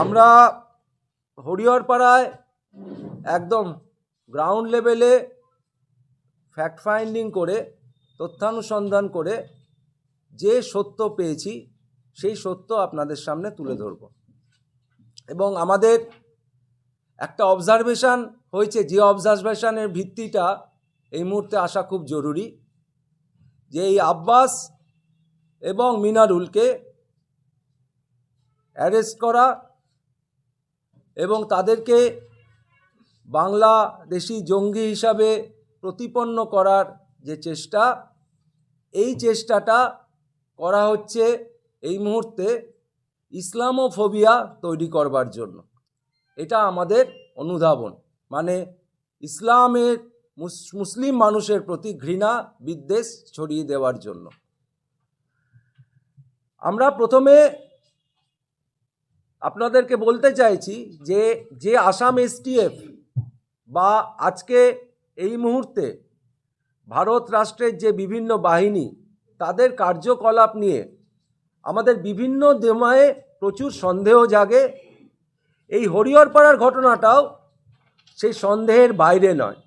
আমরা হরিহরপাড়ায় একদম গ্রাউন্ড লেভেলে ফ্যাক্ট ফাইন্ডিং করে, তথ্যানুসন্ধান করে যে সত্য পেয়েছি, সেই সত্য আপনাদের সামনে তুলে ধরব। এবং আমাদের একটা অবজারভেশন হয়েছে, যে অবজারভেশনের ভিত্তিটা এই মুহূর্তে আসা খুব জরুরি, যে এই আব্বাস এবং মিনারুলকে অ্যারেস্ট করা এবং তাদেরকে বাংলাদেশি জঙ্গি হিসাবে প্রতিপন্ন করার যে চেষ্টা, এই চেষ্টাটা করা হচ্ছে এই মুহূর্তে ইসলামোফোবিয়া তৈরি করবার জন্য। এটা আমাদের অনুধাবন। মানে ইসলামের মুস- মুসলিম মানুষের প্রতি ঘৃণা, বিদ্বেষ ছড়িয়ে দেওয়ার জন্য। আমরা প্রথমে আপনাদেরকে বলতে চাইছি যে যে আসাম এসটিএফ বা আজকে এই মুহূর্তে ভারত রাষ্ট্রের যে বিভিন্ন বাহিনী, তাদের কার্যকলাপ নিয়ে আমাদের বিভিন্ন দেমায়ে প্রচুর সন্দেহ জাগে। এই হরিহরপাড়ার ঘটনাটাও সেই সন্দেহের বাইরে নয়।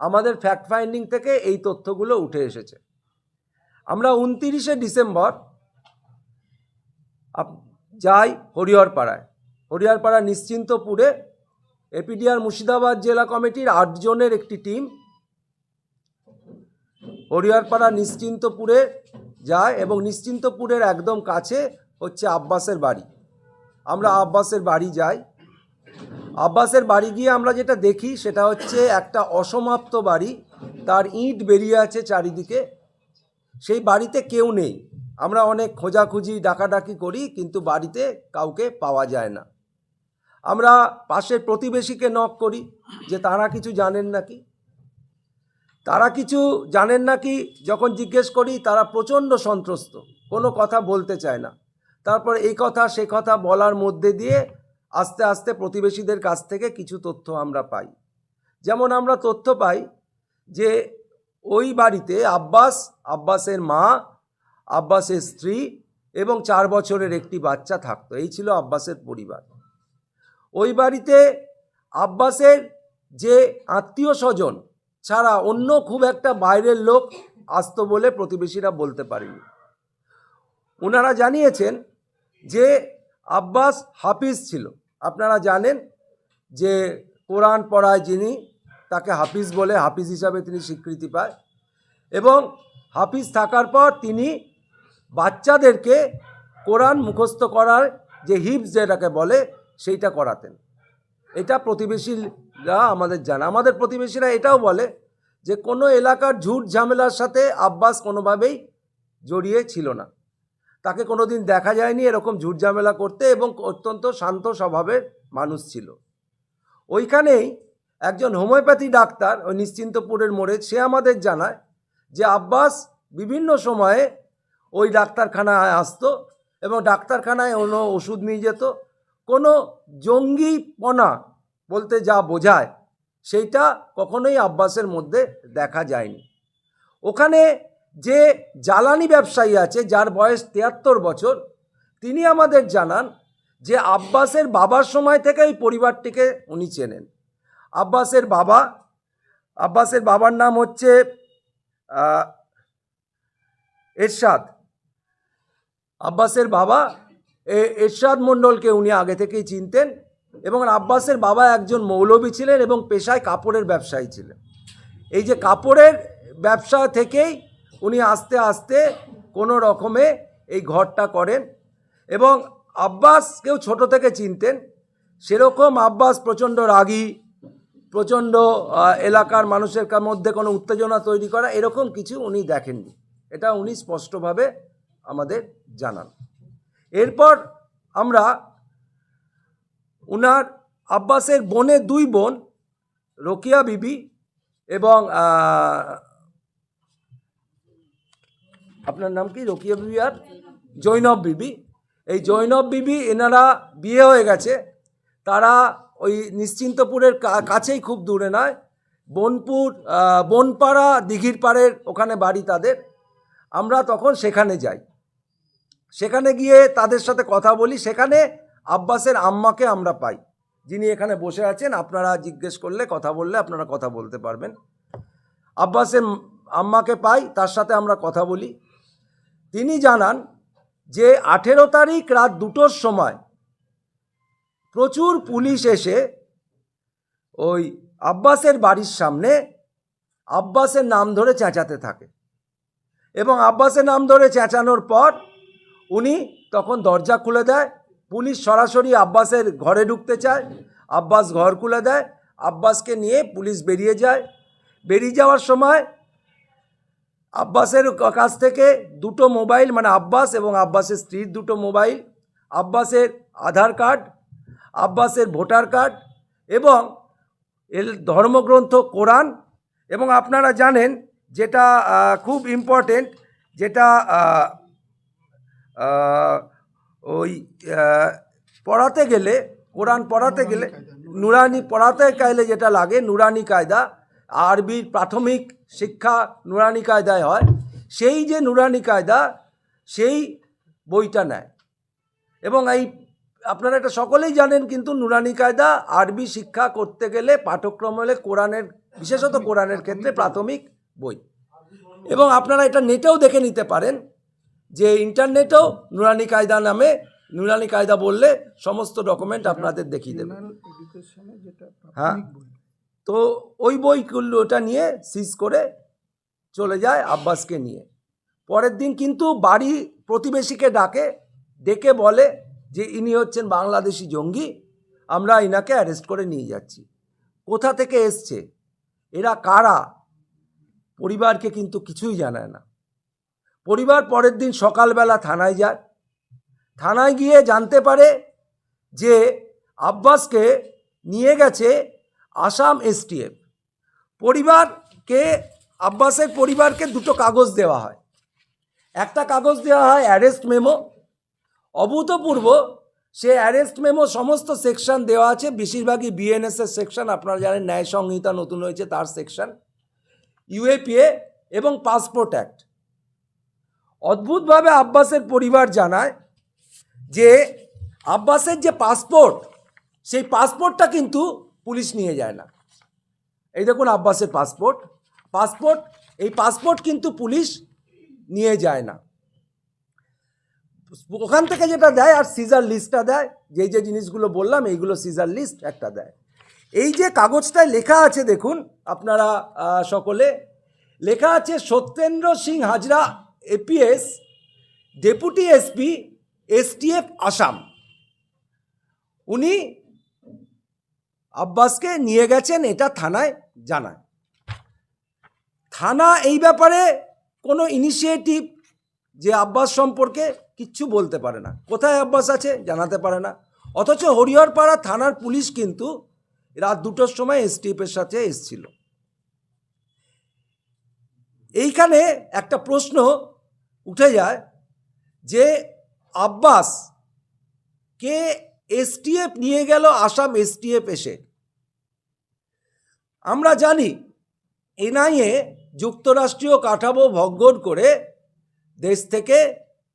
আমাদের ফ্যাক্ট ফাইন্ডিং থেকে এই তথ্যগুলো উঠে এসেছে। আমরা উনতিরিশে ডিসেম্বর যাই হরিহরপাড়ায়। হরিহরপাড়া নিশ্চিন্তপুরে এপিডিআর মুর্শিদাবাদ জেলা কমিটির আটজনের একটি টিম হরিহরপাড়া নিশ্চিন্তপুরে যায় এবং নিশ্চিন্তপুরের একদম কাছে হচ্ছে আব্বাসের বাড়ি। আমরা আব্বাসের বাড়ি যাই। আব্বাসের বাড়ি গিয়ে আমরা যেটা দেখি সেটা হচ্ছে একটা অসমাপ্ত বাড়ি। তার ইট বেরিয়ে আছে চারিদিকে। সেই বাড়িতে কেউ নেই। আমরা অনেক খোঁজাখুঁজি, ডাকাডাকি করি, কিন্তু বাড়িতে কাউকে পাওয়া যায় না। আমরা পাশের প্রতিবেশীকে নক করি যে তারা কিছু জানেন নাকি? তারা কিছু জানেন নাকি? যখন জিজ্ঞেস করি, তারা প্রচণ্ড সন্ত্রস্ত, কোনো কথা বলতে চায় না। তারপর এই কথা, সে কথা বলার মধ্যে দিয়ে আস্তে আস্তে প্রতিবেশীদের কাছ থেকে কিছু তথ্য আমরা পাই। যেমন আমরা তথ্য পাই যে, ওই বাড়িতে আব্বাস, আব্বাসের মা আব্বাসের স্ত্রী এবং চার বছরের একটি বাচ্চা থাকতো। এই ছিল আব্বাসের পরিবার। ওই বাড়িতে আব্বাসের যে আত্মীয় স্বজন, ছাড়া অন্য খুব একটা বাইরের লোক আসতো বলে প্রতিবেশীরা বলতে পারেনি। ওনারা জানিয়েছেন যে আব্বাস হাফিজ ছিল। আপনারা জানেন যে কোরআন পড়ায় যিনি, তাকে হাফিজ বলে হাফিজ হিসাবে তিনি স্বীকৃতি পায় এবং হাফিজ থাকার পর তিনি বাচ্চাদেরকে কোরআন মুখস্থ করার যে হিপস যেটাকে বলে, সেইটা করাতেন। এটা প্রতিবেশীরা আমাদের জানা। আমাদের প্রতিবেশীরা এটাও বলে যে, কোনো এলাকার ঝুট ঝামেলার সাথে আব্বাস কোনোভাবেই জড়িয়ে ছিল না। তাকে কোনোদিন দেখা যায়নি এরকম ঝুট ঝামেলা করতে এবং অত্যন্ত শান্ত স্বভাবের মানুষ ছিল। ওইখানেই একজন হোমিওপ্যাথি ডাক্তার ওই নিশ্চিন্তপুরের মোড়ে, সে আমাদের জানায় যে, আব্বাস বিভিন্ন সময়ে ওই ডাক্তারখানায় আসতো এবং ডাক্তারখানায় অন্য ওষুধ নিয়ে যেত। কোনো জঙ্গিপনা বলতে যা বোঝায়, সেইটা কখনোই আব্বাসের মধ্যে দেখা যায়নি। ওখানে যে জ্বালানি ব্যবসায়ী আছে, যার বয়স তিয়াত্তর বছর, তিনি আমাদের জানান যে আব্বাসের বাবার সময় থেকে এই পরিবারটিকে উনি চেনেন। আব্বাসের বাবা, আব্বাসের বাবার নাম হচ্ছে এরশাদ। আব্বাসের বাবা এরশাদ মণ্ডলকে উনি আগে থেকেই চিনতেন এবং আব্বাসের বাবা একজন মৌলবী ছিলেন এবং পেশায় কাপড়ের ব্যবসায়ী ছিলেন। এই যে কাপড়ের ব্যবসা থেকেই উনি আস্তে আস্তে কোনো রকমে এই ঘরটা করেন এবং আব্বাসকেও ছোট থেকে চিনতেন। সেরকম আব্বাস প্রচণ্ড রাগী, প্রচণ্ড এলাকার মানুষের মধ্যে কোনো উত্তেজনা তৈরি করা এরকম কিছু উনি দেখেননি। এটা উনি স্পষ্টভাবে আমাদের জানান। এরপর আমরা উনার আব্বাসের বোনের দুই বোন, রোকিয়া বিবি এবং আপনার নাম কি? রোকিয়া বিবি আর? জৈনব বিবি। এই জৈনব বিবি এনারা বিয়ে হয়ে গেছে। তারা ওই নিশ্চিন্তপুরের কাছেই খুব দূরে নয়। বনপুর বনপাড়া দিঘির পাড়ের ওখানে বাড়ি তাদের। আমরা তখন সেখানে যাই। সেখানে গিয়ে তাদের সাথে কথা বলি, সেখানে আব্বাসের আম্মাকে আমরা পাই। যিনি এখানে বসে আছেন, আপনারা জিজ্ঞেস করলে, কথা বললে আপনারা কথা বলতে পারবেন। আব্বাসের আম্মাকে পাই, তার সাথে আমরা কথা বলি। তিনি জানান যে, আঠেরো তারিখ রাত দুটোর সময় প্রচুর পুলিশ এসে ওই আব্বাসের বাড়ির সামনে আব্বাসের নাম ধরে চেঁচাতে থাকে। এবং আব্বাসের নাম ধরে চেঁচানোর পর উনি তখন দরজা খুলে দেয়, পুলিশ সরাসরি আব্বাসের ঘরে ঢুকতে চায়, আব্বাস ঘর খুলে দেয়, আব্বাসকে নিয়ে পুলিশ বেরিয়ে যায়। বেরিয়ে যাওয়ার সময় আব্বাসের কাছ থেকে দুটো মোবাইল মানে আব্বাস এবং আব্বাসের স্ত্রীর দুটো মোবাইল, আব্বাসের আধার কার্ড, আব্বাসের ভোটার কার্ড এবং এর ধর্মগ্রন্থ, কোরআন এবং আপনারা জানেন যেটা খুব ইম্পর্টেন্ট যেটা ওই পড়াতে গেলে কোরআন পড়াতে গেলে নুরানি পড়াতে গেলে যেটা লাগে নুরানি কায়দা আরবির প্রাথমিক শিক্ষা নুরানি কায়দায় হয় সেই যে নুরানি কায়দা সেই বইটা নেয়। এবং এই আপনারা এটা সকলেই জানেন কিন্তু নুরানি কায়দা আরবি শিক্ষা করতে গেলে পাঠ্যক্রম হলে কোরআনের বিশেষত কোরআনের ক্ষেত্রে প্রাথমিক বই। এবং আপনারা এটা নেটেও দেখে নিতে পারেন যে ইন্টারনেটেও নুরানি কায়দা নামে নুরানি কায়দা বললে সমস্ত ডকুমেন্ট আপনাদের দেখিয়ে দেবে। হ্যাঁ। তো ওই বই বইগুলো ওটা নিয়ে সিজ করে চলে যায় আব্বাসকে নিয়ে। পরের দিন কিন্তু বাড়ি প্রতিবেশীকে ডাকে ডেকে বলে যে ইনি হচ্ছেন বাংলাদেশি জঙ্গি আমরা ইনাকে অ্যারেস্ট করে নিয়ে যাচ্ছি। কোথা থেকে এসছে? এরা কারা? পরিবারকে কিন্তু কিছুই জানায় না। পরিবার পরের দিন সকালবেলা থানায় যায়। থানায় গিয়ে জানতে পারে যে আব্বাসকে নিয়ে গেছে আসাম এসটিএফ। পরিবারকে, আব্বাসের পরিবারকে দুটো কাগজ দেওয়া হয়। একটা কাগজ দেওয়া হয় অ্যারেস্ট মেমো। অভূতপূর্ব সে অ্যারেস্ট মেমো সমস্ত সেকশন দেওয়া আছে। বেশিরভাগই বিএনএসের সেকশন, আপনারা জানেন ন্যায় সংহিতা নতুন হয়েছে, তার সেকশন। ইউএপিএ এবং পাসপোর্ট অ্যাক্ট। অদ্ভুতভাবে আব্বাসের পরিবার জানায় যে আব্বাসের যে পাসপোর্ট, সেই পাসপোর্টটা কিন্তু পুলিশ নিয়ে যায় না। এই দেখুন আব্বাসের পাসপোর্ট। পাসপোর্ট, এই পাসপোর্ট কিন্তু পুলিশ নিয়ে যায় না। ওখান থেকে যেটা দেয় আর সিজার লিস্টটা দেয়, যেই যে জিনিসগুলো বললাম, এইগুলো সিজার লিস্ট একটা দেয়। এই যে কাগজটায় লেখা আছে দেখুন, আপনারা সকলে, লেখা আছে Satyendra Singh Hazra APS deputy SP STF Assam উনি আব্বাসকে নিয়ে গেছেন এটা থানায় জানায়। থানা এই ব্যাপারে কোনো ইনিশিয়েটিভ যে আব্বাস সম্পর্কে কিচ্ছু বলতে পারে না। কোথায় আব্বাস আছে জানাতে পারে না। অথচ হরিহরপাড়া থানার পুলিশ কিন্তু রাত দুটোর সময় এসটিএফের সাথে এসছিল। এইখানে একটা প্রশ্ন উঠে যায় যে আব্বাস, কে এসটিএফ নিয়ে গেল, আসাম এসটিএফ এসে। আমরা জানি এনআইএ যুক্তরাষ্ট্রীয় কাঠামো ভঙ্গন করে দেশ থেকে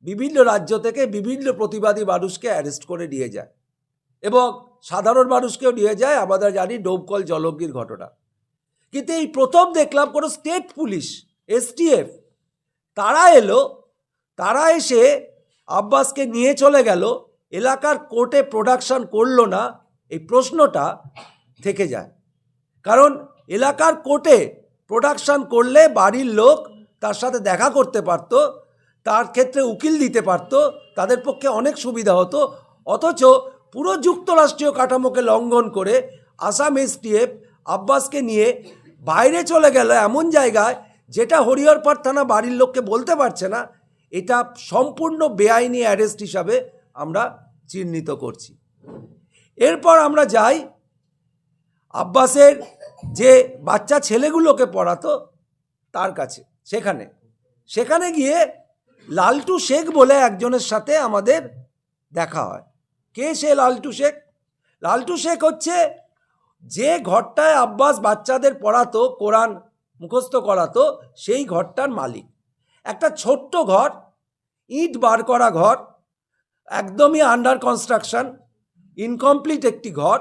বিভিন্ন রাজ্য থেকে বিভিন্ন প্রতিবাদী মানুষকে অ্যারেস্ট করে নিয়ে যায় এবং সাধারণ মানুষকেও নিয়ে যায়। আমাদের জানি ডোমকল জলঙ্গির ঘটনা। কিন্তু এই প্রথম দেখলাম কোনো স্টেট পুলিশ, এসটিএফ তারা এলো, তারা এসে আব্বাসকে নিয়ে চলে গেল। এলাকার কোর্টে প্রোডাকশন করল না, এই প্রশ্নটা থেকে যায়। কারণ এলাকার কোর্টে প্রোডাকশন করলে বাড়ির লোক তার সাথে দেখা করতে পারত, তার ক্ষেত্রে উকিল দিতে পারত, তাদের পক্ষে অনেক সুবিধা হতো। অথচ পুরো যুক্তরাষ্ট্রীয় কাঠামোকে লঙ্ঘন করে আসাম এসটিএফ আব্বাসকে নিয়ে বাইরে চলে গেল এমন জায়গায় যেটা হরিহরপাড় থানা বাড়ির লোককে বলতে পারছে না, এটা সম্পূর্ণ বেআইনি অ্যারেস্ট হিসাবে আমরা চিহ্নিত করছি। এরপর আমরা যাই, আব্বাসের যে বাচ্চা ছেলেগুলোকে পড়াতো তার কাছে, সেখানে। সেখানে গিয়ে লালটু শেখ বলে একজনের সাথে আমাদের দেখা হয়। কে সে লালটু শেখ? লালটু শেখ হচ্ছে যে ঘরটায় আব্বাস বাচ্চাদের পড়াতো কোরআন মুখস্থ করাতো সেই ঘরটার মালিক। একটা ছোট্ট ঘর, ইট বার করা ঘর, একদমই আন্ডার কনস্ট্রাকশন ইনকমপ্লিট একটি ঘর।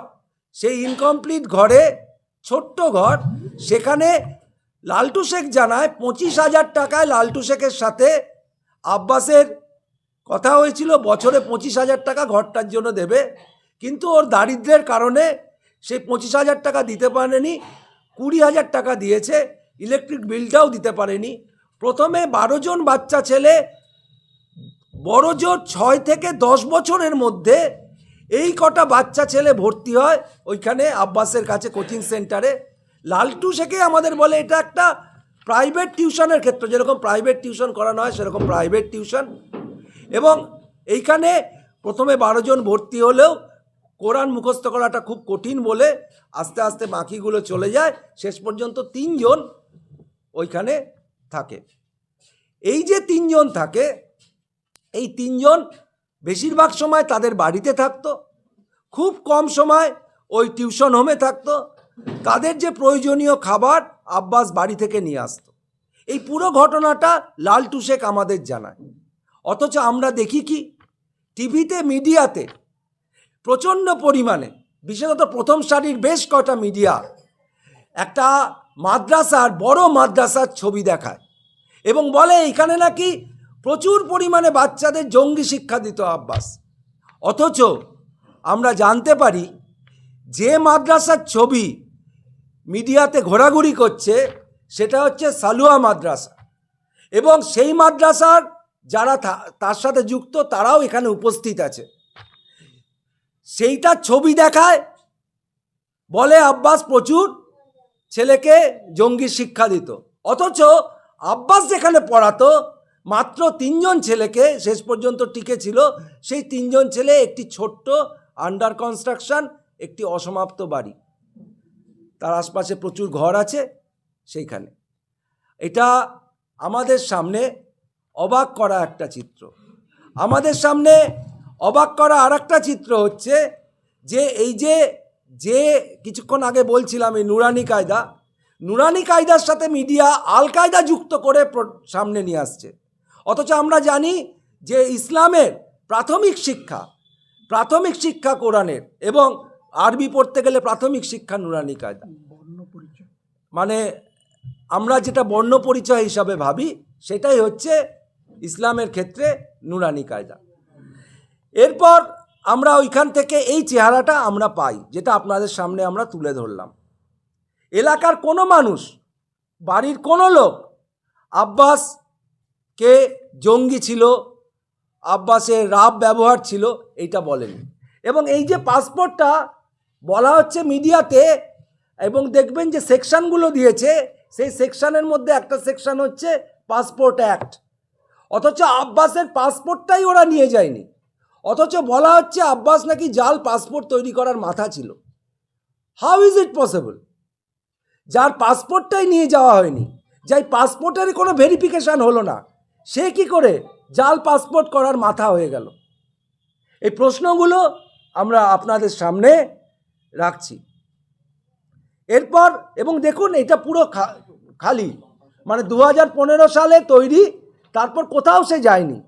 সেই ইনকমপ্লিট ঘরে ছোট্ট ঘর, সেখানে লালটু শেখ জানায় পঁচিশ হাজার টাকায় লালটু শেখের সাথে আব্বাসের কথা হয়েছিল, বছরে পঁচিশ হাজার টাকা ঘরটার জন্য দেবে। কিন্তু ওর দারিদ্র্যের কারণে সেই পঁচিশ হাজার টাকা দিতে পারেনি, কুড়ি হাজার টাকা দিয়েছে। ইলেকট্রিক বিলটাও দিতে পারেনি। প্রথমে বারো জন বাচ্চা ছেলে, বড় জোর ছয় থেকে দশ বছরের মধ্যে এই কটা বাচ্চা ছেলে ভর্তি হয় ওইখানে আব্বাসের কাছে কোচিং সেন্টারে। লালটু শেখে আমাদের বলে, এটা একটা প্রাইভেট টিউশনের ক্ষেত্র, যেরকম প্রাইভেট টিউশন করানো হয়, সেরকম প্রাইভেট টিউশন। এবং এইখানে প্রথমে বারো জন ভর্তি হলেও কোরআন মুখস্থ করাটা খুব কঠিন বলে আস্তে আস্তে বাকিগুলো চলে যায়। শেষ পর্যন্ত তিনজন ওইখানে থাকে। এই যে তিনজন থাকে, এই তিনজন বেশিরভাগ সময় তাদের বাড়িতে থাকতো, খুব কম সময় ওই টিউশন হোমে থাকতো, তাদের যে প্রয়োজনীয় খাবার আব্বাস বাড়ি থেকে নিয়ে আসতো। এই পুরো ঘটনাটা লালটু শেখ আমাদের জানায়। অথচ আমরা দেখি কি, টিভিতে, মিডিয়াতে প্রচণ্ড পরিমাণে, বিশেষত প্রথম সারির বেশ কটা মিডিয়া, একটা মাদ্রাসার বড় মাদ্রাসার ছবি দেখায় এবং বলে এখানে নাকি প্রচুর পরিমাণে বাচ্চাদের জঙ্গি শিক্ষা দিত আব্বাস। অথচ আমরা জানতে পারি যে মাদ্রাসার ছবি মিডিয়াতে ঘোরাঘুরি করছে সেটা হচ্ছে সালুয়া মাদ্রাসা। এবং সেই মাদ্রাসার যারা তার সাথে যুক্ত তারাও এখানে উপস্থিত আছে। সেইটার ছবি দেখায় বলে আব্বাস প্রচুর ছেলেকে জঙ্গি শিক্ষা দিত। অথচ আব্বাস যেখানে পড়াতো, মাত্র তিনজন ছেলেকে শেষ পর্যন্ত টিকে ছিল সেই তিনজন ছেলে একটি ছোট্ট আন্ডার কনস্ট্রাকশন একটি অসমাপ্ত বাড়ি। তার আশপাশে প্রচুর ঘর আছে সেইখানে। এটা আমাদের সামনে অবাক করা একটা চিত্র। আমাদের সামনে অবাক করা আর চিত্র হচ্ছে যে, এই যে যে কিছুক্ষণ আগে বলছিলাম এই নুরানি কায়দা, নুরানি কায়দার সাথে মিডিয়া আল কায়দা যুক্ত করে সামনে নিয়ে আসছে। অথচ আমরা জানি যে ইসলামের প্রাথমিক শিক্ষা প্রাথমিক শিক্ষা কোরআনের এবং আরবি পড়তে গেলে প্রাথমিক শিক্ষা নুরানি কায়দা। মানে আমরা যেটা বর্ণ পরিচয় হিসাবে ভাবি, সেটাই হচ্ছে ইসলামের ক্ষেত্রে নুরানি কায়দা। এরপর আমরা ওইখান থেকে এই চেহারাটা আমরা পাই, যেটা আপনাদের সামনে আমরা তুলে ধরলাম। এলাকার কোনো মানুষ, বাড়ির কোনো লোক, আব্বাসকে জঙ্গি ছিল, আব্বাসের রাব ব্যবহার ছিল, এইটা বলেনি। এবং এই যে পাসপোর্টটা বলা হচ্ছে মিডিয়াতে, এবং দেখবেন যে সেকশনগুলো দিয়েছে, সেই সেকশনের মধ্যে একটা সেকশন হচ্ছে পাসপোর্ট অ্যাক্ট। অথচ আব্বাসের পাসপোর্টটাই ওরা নিয়ে যায়নি। অথচ বলা হচ্ছে আব্বাস নাকি জাল পাসপোর্ট তৈরি করার মাথা ছিল। হাউ ইজ ইট পসিবল যার পাসপোর্টটাই নিয়ে যাওয়া হয়নি, যাই পাসপোর্টের কোনো ভেরিফিকেশান হলো না, সে কি করে জাল পাসপোর্ট করার মাথা হয়ে গেল? এই প্রশ্নগুলো আমরা আপনাদের সামনে রাখছি। এরপর, এবং দেখুন এটা পুরো খালি মানে দু হাজার পনেরো সালে তৈরি, তারপর কোথাও সে যায়নি,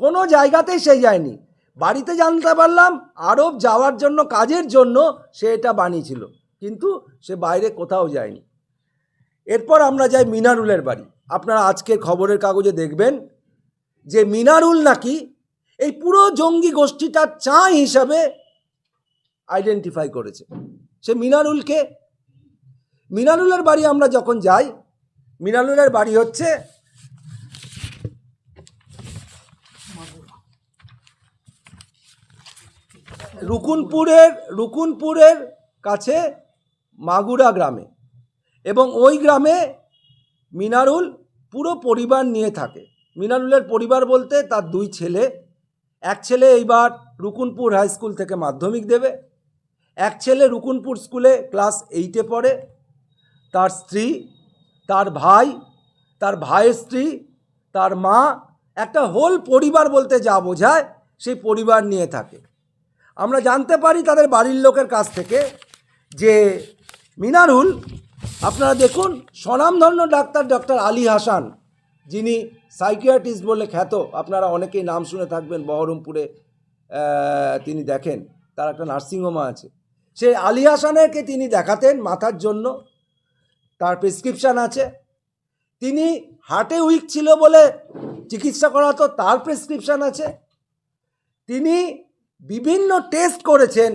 কোনো জায়গাতেই সে যায়নি। বাড়িতে জানতে পারলাম আরব যাওয়ার জন্য, কাজের জন্য সে এটা বানিয়েছিল, কিন্তু সে বাইরে কোথাও যায়নি। এরপর আমরা যাই মিনারুলের বাড়ি। আপনারা আজকের খবরের কাগজে দেখবেন যে মিনারুল নাকি এই পুরো জঙ্গি গোষ্ঠীটার চাঁ হিসাবে আইডেন্টিফাই করেছে। সে মিনারুলকে। মিনারুলের বাড়ি আমরা যখন যাই, মিনারুলের বাড়ি হচ্ছে রুকুনপুরের রুকুনপুরের কাছে মাগুরা গ্রামে এবং ওই গ্রামে মিনারুল পুরো পরিবার নিয়ে থাকে। মিনারুলের পরিবার বলতে তার দুই ছেলে। এক ছেলে এইবার রুকুনপুর হাই স্কুল থেকে মাধ্যমিক দেবে। এক ছেলে রুকুনপুর স্কুলে ক্লাস এইটে পড়ে। তার স্ত্রী, তার ভাই, তার ভাইয়ের স্ত্রী, তার মা, একটা হোল পরিবার বলতে যা বোঝায়, সেই পরিবার নিয়ে থাকে। আমরা জানতে পারি তাদের বাড়ির লোকের কাছ থেকে যে মিনারুল, আপনারা দেখুন, স্বনামধন্য ডাক্তার ডক্টর আলী হাসান, যিনি সাইকিয়াট্রিস্ট বলে খ্যাত, আপনারা অনেকেই নাম শুনে থাকবেন, বহরমপুরে তিনি দেখেন, তার একটা নার্সিংহোমা আছে। সেই আলী হাসানেরকে তিনি দেখাতেন মাথার জন্য, তার প্রেসক্রিপশান আছে। তিনি হার্টে উইক ছিল বলে চিকিৎসা করাতো তার প্রেসক্রিপশান আছে। তিনি বিভিন্ন টেস্ট করেছেন,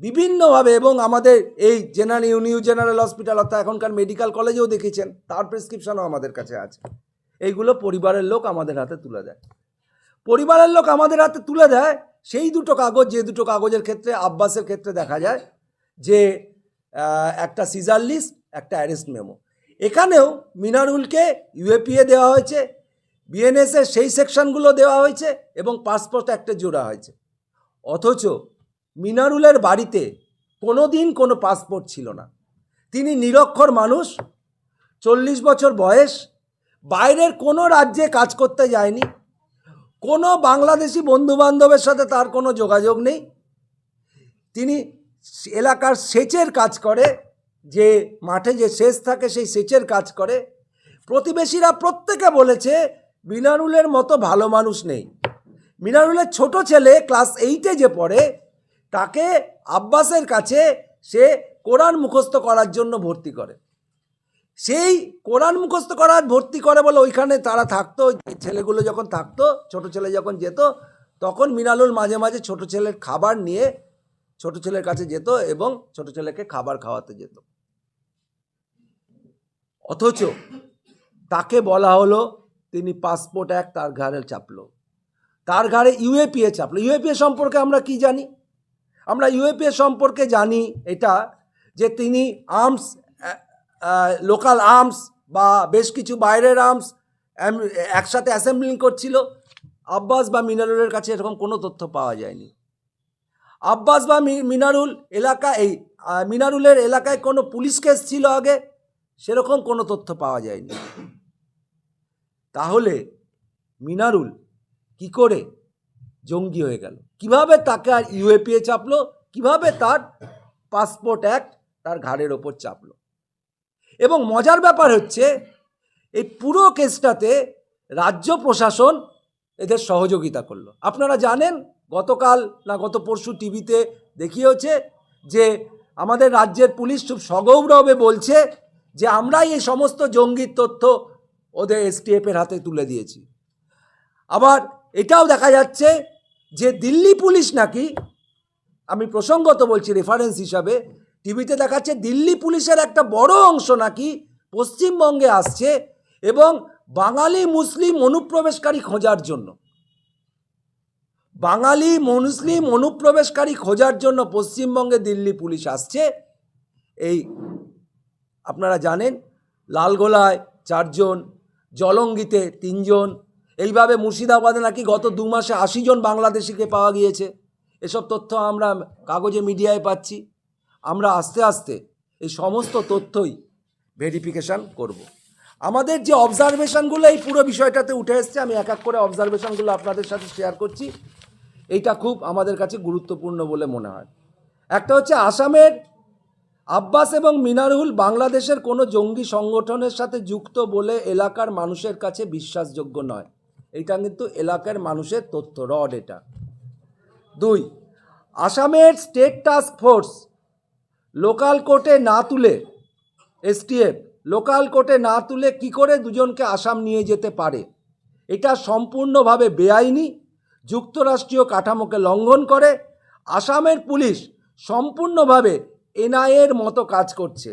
বিভিন্নভাবে এবং আমাদের এই জেনারেল নিউ জেনারেল হসপিটাল অর্থাৎ এখনকার মেডিকেল কলেজেও দেখেছেন তার প্রেসক্রিপশনও আমাদের কাছে আছে। এইগুলো পরিবারের লোক আমাদের হাতে তুলে দেয়। পরিবারের লোক আমাদের হাতে তুলে দেয়, সেই দুটো কাগজ, যে দুটো কাগজের ক্ষেত্রে, আব্বাসের ক্ষেত্রে দেখা যায় যে একটা সিজার লিস্ট একটা অ্যারেস্ট মেমো এখানেও মিনারুলকে ইউএপিএ দেওয়া হয়েছে বিএনএসের সেই সেকশনগুলো দেওয়া হয়েছে এবং পাসপোর্ট একটা জোড়া হয়েছে। অথচ মিনারুলের বাড়িতে কোনো দিন কোনো পাসপোর্ট ছিল না। তিনি নিরক্ষর মানুষ, চল্লিশ বছর বয়স, বাইরের কোনো রাজ্যে কাজ করতে যায়নি, কোনো বাংলাদেশি বন্ধুবান্ধবের সাথে তার কোনো যোগাযোগ নেই। তিনি এলাকার সেচের কাজ করে, যে মাঠে যে সেচ থাকে সেই সেচের কাজ করে। প্রতিবেশীরা প্রত্যেকে বলেছে, মিনারুলের মতো ভালো মানুষ নেই। মিনারুলের ছোট ছেলে ক্লাস এইটে যে পড়ে, তাকে আব্বাসের কাছে সে কোরআন মুখস্থ করার জন্য ভর্তি করে। সেই কোরআন মুখস্থ করার ভর্তি করে বলে ওইখানে তারা থাকতো ছেলেগুলো যখন থাকতো, ছোট ছেলে যখন যেত, তখন মিনালুল মাঝে মাঝে ছোট ছেলের খাবার নিয়ে ছোট ছেলের কাছে যেত এবং ছোট ছেলেকে খাবার খাওয়াতে যেত। অথচ তাকে বলা হলো, তিনি পাসপোর্ট এক তার ঘাড়ে চাপলো। তার ঘাড়ে ইউএপিএ চাপলো? ইউএপিএ সম্পর্কে আমরা কি জানি? আমরা ইউএপিএ সম্পর্কে জানি এটা যে তিনি আর্মস লোকাল আর্মস বা বেশ কিছু বাইরের আর্মস একসাথে অ্যাসেম্বলিং করছিল। আব্বাস বা মিনারুলের কাছে এরকম কোনো তথ্য পাওয়া যায়নি। আব্বাস বা মিনারুল এলাকা, এই মিনারুলের এলাকায় কোনো পুলিশ কেস ছিল আগে? সেরকম কোনো তথ্য পাওয়া যায়নি। তাহলে মিনারুল কি করে? জঙ্গি হয়ে গেল। কীভাবে তাকে আর ইউএপিএ চাপলো? কীভাবে তার পাসপোর্ট অ্যাক্ট তার ঘাড়ের ওপর চাপলো? এবং মজার ব্যাপার হচ্ছে, এই পুরো কেসটাতে রাজ্য প্রশাসন এদের সহযোগিতা করল। আপনারা জানেন, গতকাল না গত পরশু টিভিতে দেখিয়েছে যে আমাদের রাজ্যের পুলিশ খুব সগৌরবে বলছে যে আমরাই এই সমস্ত জঙ্গির তথ্য ওদের এসটিএফের হাতে তুলে দিয়েছি। আবার এটাও দেখা যাচ্ছে যে দিল্লি পুলিশ নাকি, আমি প্রসঙ্গত বলছি রেফারেন্স হিসাবে, টিভিতে দেখাচ্ছে দিল্লি পুলিশের একটা বড় অংশ নাকি পশ্চিমবঙ্গে আসছে এবং বাঙালি মুসলিম অনুপ্রবেশকারী খোঁজার জন্য। বাঙালি মুসলিম অনুপ্রবেশকারী খোঁজার জন্য পশ্চিমবঙ্গে দিল্লি পুলিশ আসছে। এই আপনারা জানেন, লালগোলায় চারজন, জলঙ্গিতে তিনজন এইভাবে মুর্শিদাবাদে নাকি গত দু মাসে আশি জন বাংলাদেশিকে পাওয়া গিয়েছে। এসব তথ্য আমরা কাগজে, মিডিয়ায় পাচ্ছি। আমরা আস্তে আস্তে এই সমস্ত তথ্যই ভেরিফিকেশান করব। আমাদের যে অবজারভেশনগুলো এই পুরো বিষয়টাতে উঠে এসছে, আমি এক এক করে অবজারভেশনগুলো আপনাদের সাথে শেয়ার করছি। এইটা খুব আমাদের কাছে গুরুত্বপূর্ণ বলে মনে হয়। একটা হচ্ছে আসামের আব্বাস এবং মিনারুল বাংলাদেশের কোনো জঙ্গি সংগঠনের সাথে যুক্ত বলে এলাকার মানুষের কাছে বিশ্বাসযোগ্য নয়। এটা কিন্তু এলাকার মানুষের তথ্য র ডেটা দুই, আসামের স্টেট টাস্ক ফোর্স লোকাল কোর্টে না তুলে এসটিএফ লোকাল কোর্টে না তুলে কি করে দুজনকে আসাম নিয়ে যেতে পারে? এটা সম্পূর্ণভাবে বেআইনি, যুক্তরাষ্ট্রীয় কাঠামোকে লঙ্ঘন করে, আসামের পুলিশ সম্পূর্ণভাবে এনআইএর মতো কাজ করছে।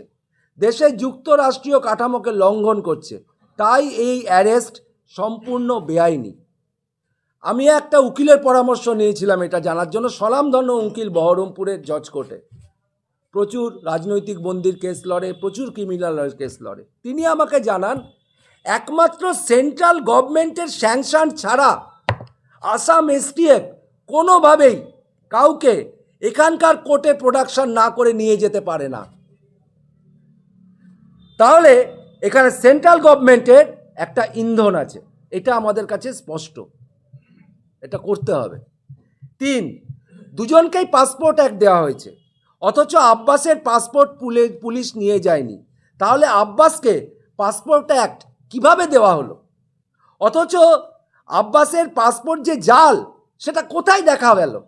দেশে যুক্তরাষ্ট্রীয় কাঠামোকে লঙ্ঘন করছে। তাই এই অ্যারেস্ট সম্পূর্ণ বেআইনি। আমি একটা উকিলের পরামর্শ নিয়েছিলাম এটা জানার জন্য। সলামধন্য উকিল বহরমপুরের জজ কোর্টে। প্রচুর রাজনৈতিক বন্দির কেস লড়ে, প্রচুর ক্রিমিনাল কেস লড়ে। তিনি আমাকে জানান, একমাত্র সেন্ট্রাল গভর্নমেন্টের স্যাংশন ছাড়া আসাম এসটিএফ কোনোভাবেই কাউকে এখানকার কোর্টে প্রোডাকশন না করে নিয়ে যেতে পারে না। তাহলে এখানে সেন্ট্রাল গভর্নমেন্টের একটা ইন্ধন আছে, এটা আমাদের কাছে স্পষ্ট। এটা করতে হবে। তিন, দুজনকেই পাসপোর্ট অ্যাক্ট দেওয়া হয়েছে। অথচ আব্বাসের পাসপোর্ট পুলে- পুলিশ নিয়ে যায়নি। তাহলে আব্বাসকে পাসপোর্ট অ্যাক্ট কীভাবে দেওয়া হলো? অথচ আব্বাসের পাসপোর্ট যে জাল, সেটা কোথায় দেখা গেল?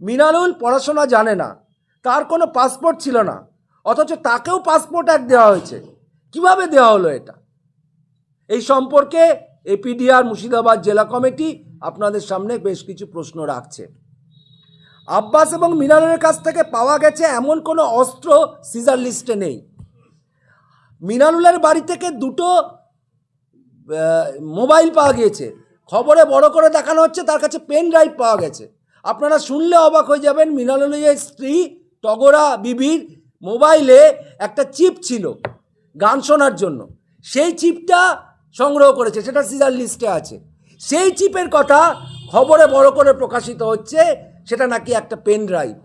মিনারুল পড়াশোনা জানে না। তার কোনো পাসপোর্ট ছিল না। অথচ তাকেও পাসপোর্ট এক দেওয়া হয়েছে। কীভাবে দেওয়া হলো এটা? এই সম্পর্কে এপিডিআর মুর্শিদাবাদ জেলা কমিটি আপনাদের সামনে বেশ কিছু প্রশ্ন রাখছে। আব্বাস এবং মিনারুলের কাছ থেকে পাওয়া গেছে এমন কোনো অস্ত্র সিজার লিস্টে নেই। মিনারুলের বাড়ি থেকে দুটো মোবাইল পাওয়া গিয়েছে। খবরে বড় করে দেখানো হচ্ছে তার কাছে পেন ড্রাইভ পাওয়া গেছে। আপনারা শুনলে অবাক হয়ে যাবেন, মিনারুলের স্ত্রী টগরা বিবির মোবাইলে একটা চিপ ছিল গান শোনার জন্য। সেই চিপটা সংগ্রহ করেছে, সেটা সিজার লিস্টে আছে। সেই চিপের কথা খবরে বড় করে প্রকাশিত হচ্ছে, সেটা নাকি একটা পেন ড্রাইভ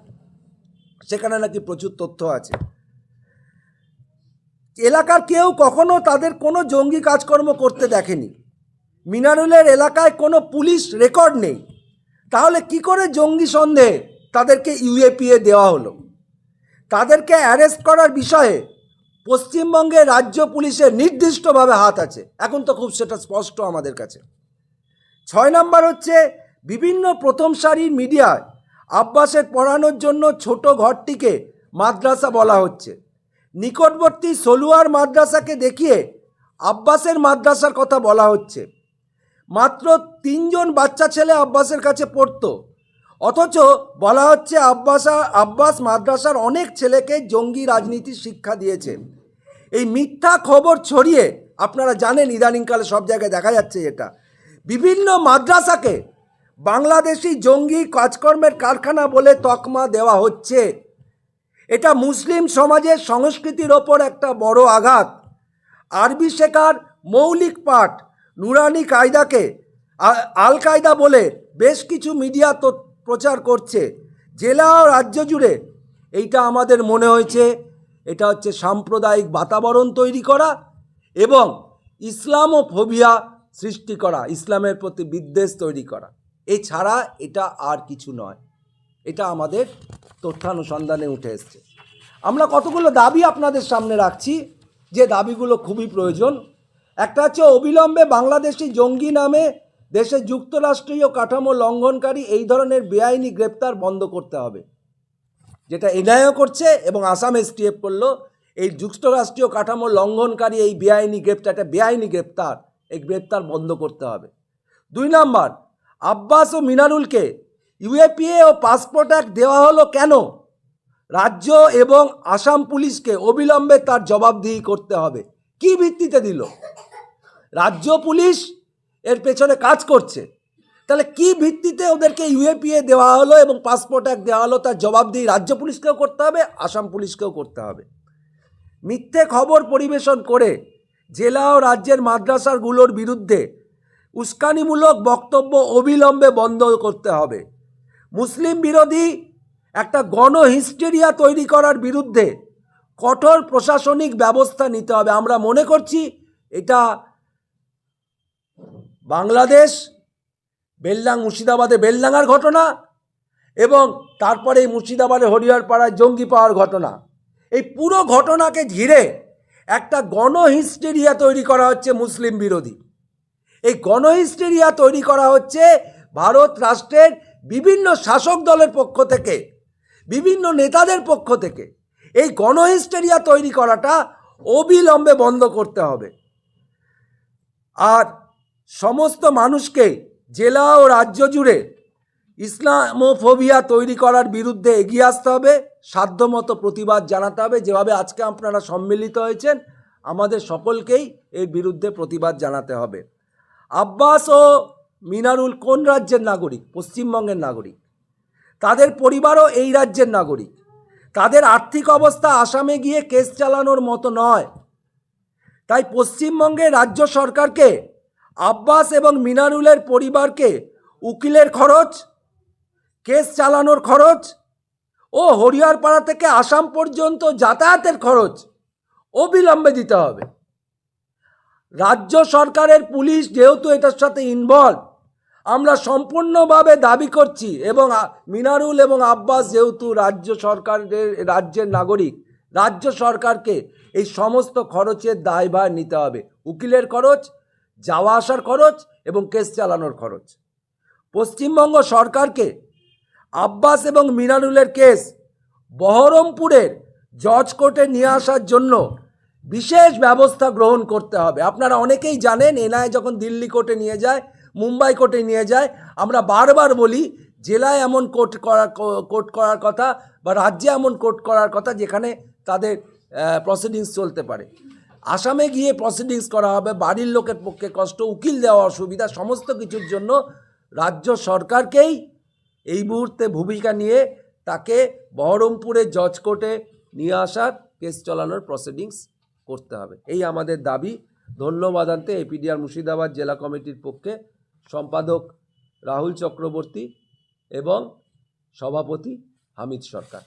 সেখানে নাকি প্রচুর তথ্য আছে। এলাকার কেউ কখনো তাদের কোনো জঙ্গি কাজকর্ম করতে দেখেনি। মিনারুলের এলাকায় কোনো পুলিশ রেকর্ড নেই। তাহলে কি করে জঙ্গি সন্দেহে তাদেরকে ইউএপিএ দেওয়া হলো? তাদেরকে অ্যারেস্ট করার বিষয়ে পশ্চিমবঙ্গের রাজ্য পুলিশের নির্দিষ্টভাবে হাত আছে। এখন তো খুব সেটা স্পষ্ট আমাদের কাছে। ছয় নম্বর হচ্ছে, বিভিন্ন প্রথম সারির মিডিয়ায় আব্বাসের পড়ানোর জন্য ছোট ঘরটিকে মাদ্রাসা বলা হচ্ছে। নিকটবর্তী সলুয়ার মাদ্রাসাকে দেখিয়ে আব্বাসের মাদ্রাসার কথা বলা হচ্ছে। মাত্র তিনজন বাচ্চা ছেলে আব্বাসের কাছে পড়তো। অথচ বলা হচ্ছে, আব্বাসা আব্বাস মাদ্রাসার অনেক ছেলেকে জঙ্গি রাজনীতির শিক্ষা দিয়েছে। এই মিথ্যা খবর ছড়িয়ে আপনারা জানেন ইদানিংকালে সব জায়গায় দেখা যাচ্ছে এটা। বিভিন্ন মাদ্রাসাকে বাংলাদেশি জঙ্গি কাজকর্মের কারখানা বলে তকমা দেওয়া হচ্ছে। এটা মুসলিম সমাজের সংস্কৃতির ওপর একটা বড় আঘাত। আরবি শেখার মৌলিক পাঠ নুরানি কায়দাকে আল কায়দা বলে বেশ কিছু মিডিয়া তো প্রচার করছে। জেলা ও রাজ্য জুড়ে এইটা আমাদের মনে হয়েছে এটা হচ্ছে সাম্প্রদায়িক বাতাবরণ তৈরি করা এবং ইসলাম ও ফোবিয়া সৃষ্টি করা, ইসলামের প্রতি বিদ্বেষ তৈরি করা। এছাড়া এটা আর কিছু নয়। এটা আমাদের তথ্যানুসন্ধানে উঠে এসছে। আমরা কতগুলো দাবি আপনাদের সামনে রাখছি, যে দাবিগুলো খুবই প্রয়োজন। একটা হচ্ছে অবিলম্বে বাংলাদেশি জঙ্গি নামে দেশের যুক্তরাষ্ট্রীয় কাঠামো লঙ্ঘনকারী এই ধরনের বেআইনি গ্রেপ্তার বন্ধ করতে হবে। যেটা এনআইও করছে এবং আসাম এসটিএফ করল, এই যুক্তরাষ্ট্রীয় কাঠামো লঙ্ঘনকারী এই বেআইনি গ্রেপ্তার, একটা বেআইনি গ্রেপ্তার, এই গ্রেপ্তার বন্ধ করতে হবে। দুই নম্বর, আব্বাস ও মিনারুলকে ইউএপিএ ও পাসপোর্ট অ্যাক্ট দেওয়া হলো কেন? রাজ্য এবং আসাম পুলিশকে অবিলম্বে তার জবাবদিহি করতে হবে। কি ভিত্তিতে দিল? রাজ্য পুলিশ এর পেছনে কাজ করছে। তাহলে কি ভিত্তিতে ওদেরকে ইউএপিএ দেওয়া হলো এবং পাসপোর্ট অ্যাক্ট দেওয়া হলো? তার জবাবদিহি রাজ্য পুলিশকেও করতে হবে, আসাম পুলিশকেও করতে হবে। মিথ্যে খবর পরিবেশন করে জেলা ও রাজ্যের মাদ্রাসাগুলোর বিরুদ্ধে উস্কানিমূলক বক্তব্য অবিলম্বে বন্ধ করতে হবে। মুসলিম বিরোধী একটা গণ হিস্টেরিয়া তৈরি করার বিরুদ্ধে কঠোর প্রশাসনিক ব্যবস্থা নিতে হবে। আমরা মনে করছি এটা বাংলাদেশ বেলডাং মুর্শিদাবাদে বেলডাঙ্গার ঘটনা এবং তারপরে এই মুর্শিদাবাদে হরিয়ারপাড়ায় জঙ্গি পাওয়ার ঘটনা। এই পুরো ঘটনাকে ঘিরে একটা গণহিস্টেরিয়া তৈরি করা হচ্ছে মুসলিম বিরোধী। এই গণহিস্টেরিয়া তৈরি করা হচ্ছে ভারত রাষ্ট্রের বিভিন্ন শাসক দলের পক্ষ থেকে, বিভিন্ন নেতাদের পক্ষ থেকে। এই গণহিস্টেরিয়া তৈরি করাটা অবিলম্বে বন্ধ করতে হবে। আর সমস্ত মানুষকে জেলা ও রাজ্য জুড়ে ইসলামোফোবিয়া তৈরি করার বিরুদ্ধে এগিয়ে আসতে হবে, সাধ্যমতো প্রতিবাদ জানাতে হবে। যেভাবে আজকে আপনারা সম্মিলিত হয়েছেন, আমাদের সকলকেই এর বিরুদ্ধে প্রতিবাদ জানাতে হবে। আব্বাস ও মিনারুল কোন রাজ্যের নাগরিক? পশ্চিমবঙ্গের নাগরিক। তাদের পরিবারও এই রাজ্যের নাগরিক। তাদের আর্থিক অবস্থা আসামে গিয়ে কেস চালানোর মতো নয়। তাই পশ্চিমবঙ্গের রাজ্য সরকারকে আব্বাস এবং মিনারুলের পরিবারকে উকিলের খরচ, কেস চালানোর খরচ ও হরিয়ারপাড়া থেকে আসাম পর্যন্ত যাতায়াতের খরচ অবিলম্বে দিতে হবে। রাজ্য সরকারের পুলিশ যেহেতু এটার সাথে ইনভলভ আমরা সম্পূর্ণভাবে দাবি করছি এবং মিনারুল এবং আব্বাস যেহেতু রাজ্য সরকারের, রাজ্যের নাগরিক, রাজ্য সরকারকে এই সমস্ত খরচের দায়ভার নিতে হবে। উকিলের খরচ যাওয়া আসার খরচ এবং কেস চালানোর খরচ। পশ্চিমবঙ্গ সরকারকে আব্বাস এবং মিনারুলের কেস বহরমপুরের জজ কোর্টে নিয়ে আসার জন্য বিশেষ ব্যবস্থা গ্রহণ করতে হবে। আপনারা অনেকেই জানেন, এনআই যখন দিল্লি কোর্টে নিয়ে যায়, মুম্বাই কোর্টে নিয়ে যায়, আমরা বারবার বলি, জেলায় এমন কোর্ট করা, কোর্ট করার কথা বা রাজ্যে এমন কোর্ট করার কথা যেখানে তাদের প্রসিডিংস চলতে পারে। আসামে গিয়ে প্রসিডিংস করা হবে, বাড়ির লোকের পক্ষে কষ্ট, উকিল দেওয়া অসুবিধা, সমস্ত কিছুর জন্য রাজ্য সরকারকেই এই মুহূর্তে ভূমিকা নিয়ে তাকে বহরমপুরের জজ কোর্টে নিয়ে আসার কেস চালানোর প্রসিডিংস করতে হবে। এই আমাদের দাবি। ধন্যবাদ আনতে এপিডিআর মুর্শিদাবাদ জেলা কমিটির পক্ষে সম্পাদক রাহুল চক্রবর্তী এবং সভাপতি হামিদ সরকার।